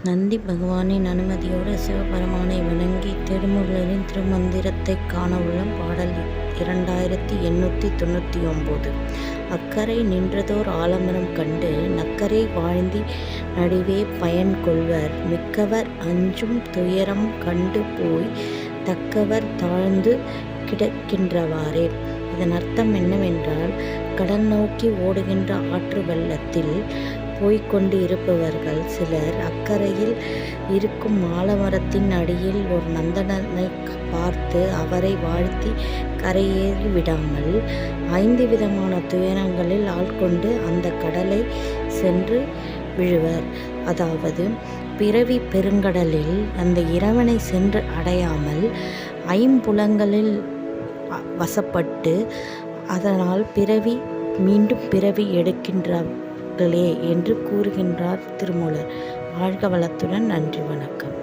நந்தி பகவானின் அனுமதியோடு சிவபெருமானை வணங்கி திருமூலரின் திருமந்திரத்தை காண பாடல் இரண்டாயிரத்தி எண்ணூற்றி தொண்ணூற்றி ஒம்பது. அக்கறை நின்றதோர் ஆலமரம் கண்டு நக்கரை வாழ்ந்தி நடுவே பயன் கொள்வர். மிக்கவர் அஞ்சும் துயரம் கண்டு போய் தக்கவர் தாழ்ந்து கிடக்கின்றவாறே. இதன் அர்த்தம் என்னவென்றால் கடல் நோக்கி ஓடுகின்ற ஆற்று வெள்ளத்தில் போய்க்கொண்டு இருப்பவர்கள் சிலர் அக்கரையில் இருக்கும் ஆலமரத்தின் அடியில் ஒரு நந்தனனை பார்த்து அவரை வாழ்த்தி கரையேறி விடாமல் ஐந்து விதமான துயரங்களில் ஆள்கொண்டு அந்த கடலை சென்று விழுவர். அதாவது பிறவி பெருங்கடலில் அந்த இறைவனை சென்று அடையாமல் ஐம்புலங்களில் வசப்பட்டு அதனால் பிறவி மீண்டும் பிறவி மக்களே என்று கூறுகின்றார் திருமூலர். வாழ்க வளத்துடன் நன்றி வணக்கம்.